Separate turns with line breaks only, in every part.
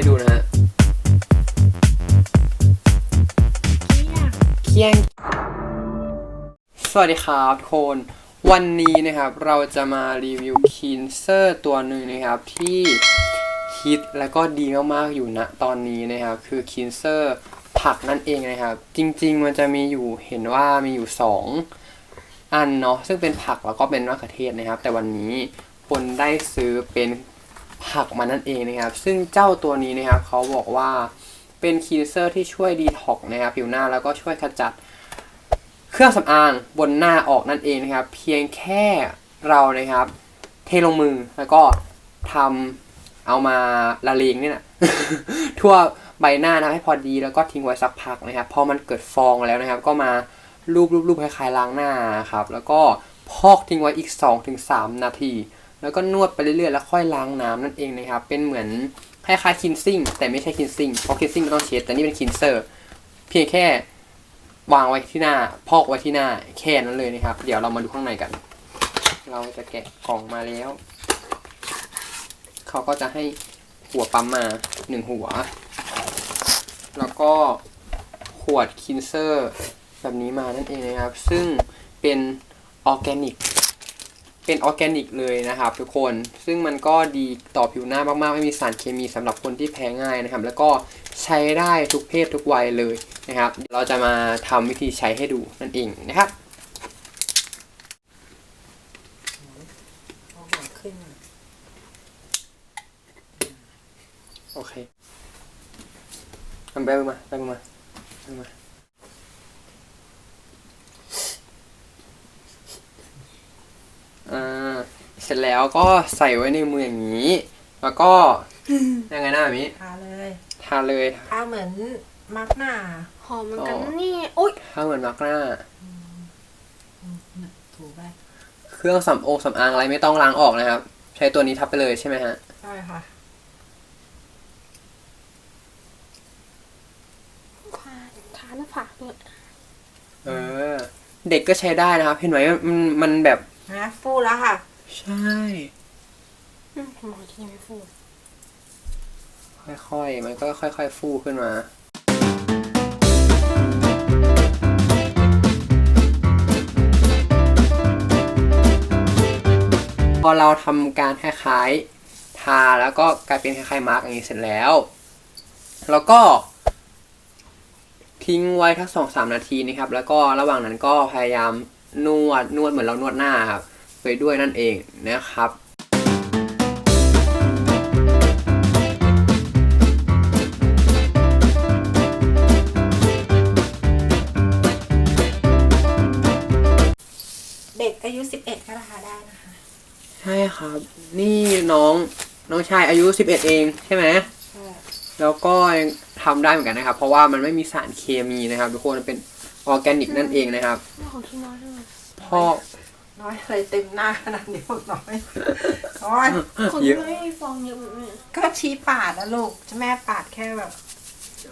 ให้ดูนะฮะเคียง สวัสดีครับทุกคน วันนี้นะครับเราจะมารีวิวคินเซอร์ตัวหนึ่งนะครับที่ฮิตและก็ดีมากๆอยู่ณตอนนี้นะครับ คือคินเซอร์ผักนั่นเองนะครับ จริง ๆ มันจะมีอยู่เห็นว่ามีอยู่ 2 อันเนาะซึ่งเป็นผักแล้วก็เป็นมะเขือเทศนะครับ แต่วันนี้คนได้ซื้อเป็น ผักมานั่นเองนะครับ ซึ่งเจ้าตัวนี้นะครับเขาบอกว่าเป็นคินเซอร์ที่ช่วยดีท็อกนะครับผิวหน้าแล้วก็ช่วยขจัดเครื่องสำอางบนหน้าออกนั่นเองนะครับ เพียงแค่เรานะครับ เทลงมือแล้วก็ทำเอามาละเลงนี่แหละทั่วใบหน้านะให้พอดีแล้วก็ทิ้งไว้สักพักนะครับ พอมันเกิดฟองแล้วนะครับ ก็มาลูบลูบลูบคล้ายๆล้างหน้าครับ แล้วก็พอกทิ้งไว้อีก 2-3 นาที แล้วก็นวดไปเรื่อยๆแล้วค่อยล้างน้ำนั่นเองนะครับ เป็นเหมือนคล้ายๆคินซิ่งแต่ไม่ใช่คินซิ่งเพราะคินซิ่งมันต้องเช็ดแต่นี่เป็นคินเซอร์ เพียงแค่วางไว้ที่หน้า พอกไว้ที่หน้าแค่นั้นเลยนะครับ เดี๋ยวเรามาดูข้างในกัน เราจะแกะกล่องมาแล้ว เขาก็จะให้หัวปั๊มมาหนึ่งหัว แล้วก็ขวดคินเซอร์แบบนี้มานั่นเองนะครับ ซึ่งเป็นออร์แกนิก เป็นออร์แกนิกเลยนะครับทุกคนซึ่งมันก็ดีต่อผิวหน้ามากๆ ไม่มีสารเคมีสำหรับคนที่แพ้ง่ายนะครับ แล้วก็ใช้ได้ทุกเพศทุกวัยเลยนะครับ เราจะมาทำวิธีใช้ให้ดูนั่นเองนะครับโอเคทำไปมือมาไปมือมาไปมือมา อ่า เสร็จแล้วก็ใส่ไว้ในมืออย่างนี้ แล้วก็ยังไงนะแบบนี้
ทาเลย
ทาเลย
ทาเหมือนมาร์กหน้า
หอมเหมือนกันนะนี่โอ๊ย
ทาเหมือนมาร์กหน้า
ถูไป
เครื่องสำโอสำอางอะไรไม่ต้องล้างออกนะครับ ใช้ตัวนี้ทับไปเลยใช่ไหมฮะ
ใช่ค่ะ
ทาทาหน้าผากด้วย
เออ เด็กก็ใช้ได้นะครับ เห็นไหมมันมันแบบ
นะฟูแล้วค่ะ
ใช่
อืมหมอที่ยังไม่ฟู
ค่อยๆ มันก็ค่อย ๆ ฟูขึ้นมา พอเราทำการคล้ายๆ ทาแล้วก็กลายเป็นคล้ายๆ มาร์กอย่างนี้เสร็จแล้ว แล้วก็ ทิ้งไว้ทั้งสองสามนาทีนะครับ แล้วก็ระหว่างนั้นก็พยายามนวดนวดเหมือนเรานวดหน้าครับ ไปด้วยนั่นเองนะครับ
เด็กอายุ 11 ก็ราคาได้นะคะ
ใช่ครับ นี่น้องน้องชายอายุ 11 เองใช่ไหม
ใช่
แล้วก็ยังทำได้เหมือนกันนะครับ เพราะว่ามันไม่มีสารเคมีนะครับ ทุกคนมันเป็นออร์แกนิกนั่นเองนะครับ
นี่ของที่น้อยด้วย
พ่อ
น้อยอะไรเต็มหน้าขนาดนี้บอกน้อยน้อย
ของ
เย
ที่
อะ
ไม่มีฟองเยอะแบบนี้
ก็ชี้ปาดนะลูกจะแม่ปาดแค่แบบ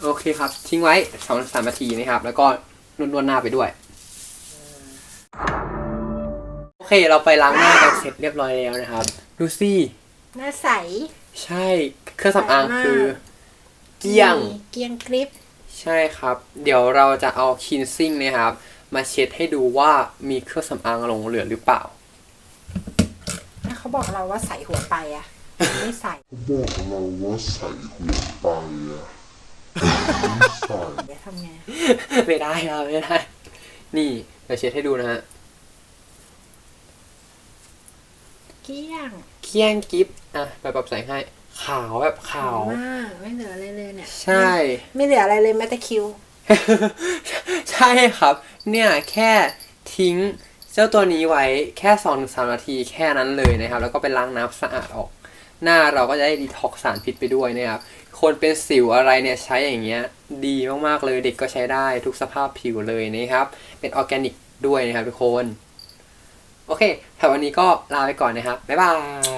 โอเคครับ ทิ้งไว้สองสามนาทีนะครับ แล้วก็นวดนวดหน้าไปด้วย โอเคเราไปล้างหน้ากันเสร็จเรียบร้อยแล้วนะครับ ดูสิ
หน้าใส
ใช่เครื่องสำอาง
ใสมาก
คือเกลี้ยง
มีเกลี้ยงกริป
ใช่ครับ เดี๋ยวเราจะเอาคินซิ่งนะครับ มาเช็ดให้ดูว่ามีเครื่องสำอางหลงเหลือหรือเปล่า
ถ้าเขาบอกเราว่าใส่หัวไปอะไม่ใส่
บอกเราว่าใส่หัวไปอะไม่ใส่
เดี๋ยวทำไง
ไม่ได้ครับไม่ได้ นี่เดี๋ยวเช็ดให้ดูนะฮะ
เกลี้ยง
เคี้ยงกิฟอะไปปรับแสงให้ ขาวแบบขาว
มากไม่เหลืออะไรเลยเนี่ย
ใช่
ไม่เหลืออะไรเลยแม้แต่คิว
ใช่ครับ เนี่ยแค่ทิ้งเจ้าตัวนี้ไว้แค่2อถึงสนาทีแค่นั้นเลยนะครับ แล้วก็ไปล้างน้ำสะอาดออก หน้าเราก็จะได้ดีท็อกสารพิษไปด้วยนะครับคนเป็นสิวอะไรเนี่ยใช้อย่างเงี้ยดีมากๆเลยเด็กก็ใช้ได้ทุกสภาพผิวเลยนะครับ เป็นออร์แกนิกด้วยนะครับทุกคน โอเคถ้าวันนี้ก็ลาไปก่อนนะครับ บ๊ายบาย